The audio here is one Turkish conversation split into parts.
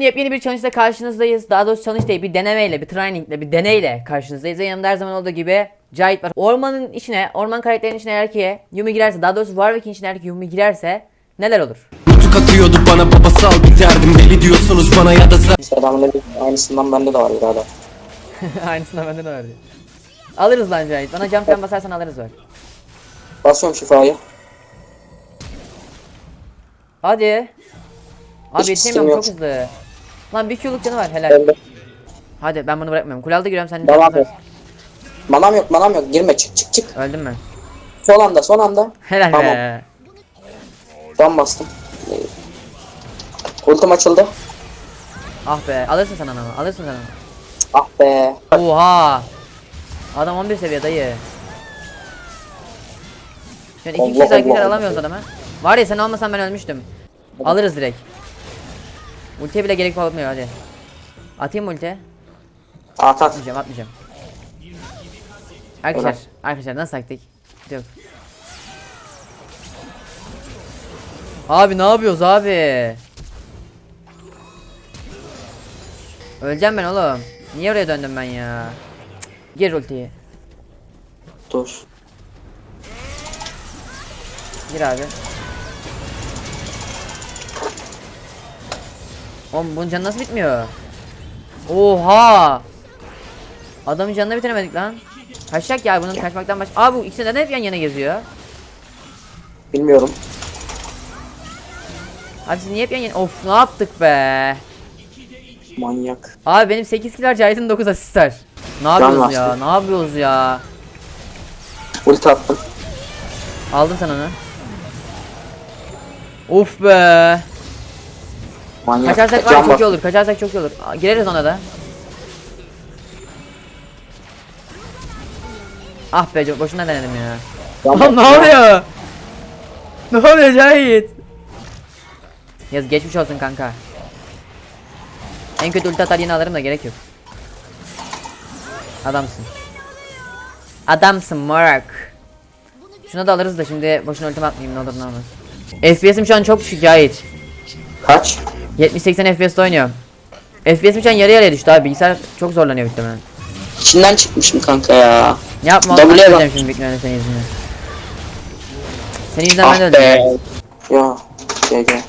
Yepyeni bir challenge'da karşınızdayız. Daha doğrusu challenge değil bir denemeyle, bir trainingle, bir deneyle karşınızdayız. Ve yanımda her zaman olduğu gibi Cahit var. Ormanın içine, orman karakterinin içine eğer ki Yumi girerse, daha doğrusu Warwick'in içine eğer ki Yumi girerse neler olur? Nutuk atıyordu bana babasal bir derdim Deli diyorsunuz bana ya da Selamünaleyküm. Aynısından bende de var birader. Aynısından bende de var diyor. Alırız lan Cahit. Bana cam falan basarsan alırız bak. Basıyorum şifayı. Hadi. Abi Hiç yetişemiyorum çok hızlı. Lan bir Q'luk canı var helal. Bende. Hadi ben bunu bırakmıyorum. Kul aldı giriyorum sen. Devam et. Manam yok manam yok. Girme çık çık çık. Öldüm mü? Son anda son anda. Helal Tamam. be. Ben bastım. Ultim açıldı. Ah be alırsın sen onu alırsın sen onu. Ah be. Oha. Adam 11 seviye dayı. An iki Allah kişi Allah. alamıyoruz adamı. Var ya sen almasan ben ölmüştüm. Alırız direkt. Ultiye bile gerek olmuyor hadi. Atayım mı ulti? At at. Atmayacağım atmayacağım. Arkadaşlar Ulan. arkadaşlar nasıl taktik? Yok. Abi ne yapıyoruz abi? Öleceğim ben oğlum. Niye oraya döndüm ben ya? Cık, Gir ultiyi. Dur. Gir abi. Oğlum bunun canı nasıl bitmiyor? Oha! Adamın canını bitiremedik lan. Kaçacak ya bunun kaçmaktan baş... Aa bu ikisi neden hep yan yana geziyor? Bilmiyorum. Abi siz niye hep yan yana... Of ne yaptık be? Manyak. Abi benim 8 kill Cahit'in 9 asist var. Ne yapıyoruz ya? Ne yapıyoruz ya? Ulti attım. Aldın sen onu. Of be. Manyak. Kaçarsak var ya çok iyi olur. Kaçarsak çok iyi olur. Aa, Gireriz ona da. Ah be boşuna denedim ya. Lan ne oluyor? Ne oluyor Cahit? Yaz geçmiş olsun kanka. En kötü ulti atar yine alırım da gerek yok. Adamsın. Adamsın Morak. Şuna da alırız da şimdi boşuna ultim atmayayım ne olur ne olmaz. FPS'im şu an çok düşük Cahit. Kaç? 70-80 FPS'te oynuyorum. FPS'im şu an yarı yarıya düştü abi. Bilgisayar çok zorlanıyor muhtemelen. İçinden çıkmışım kanka ya. Yapma W'ye oğlum ben bak. şimdi ihtimalle senin yüzünden. Senin yüzünden Ah ben de öleceğim. be. Ya. Gel gel.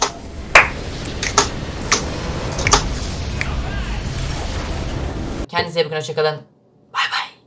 Kendinize iyi bakın hoşçakalın.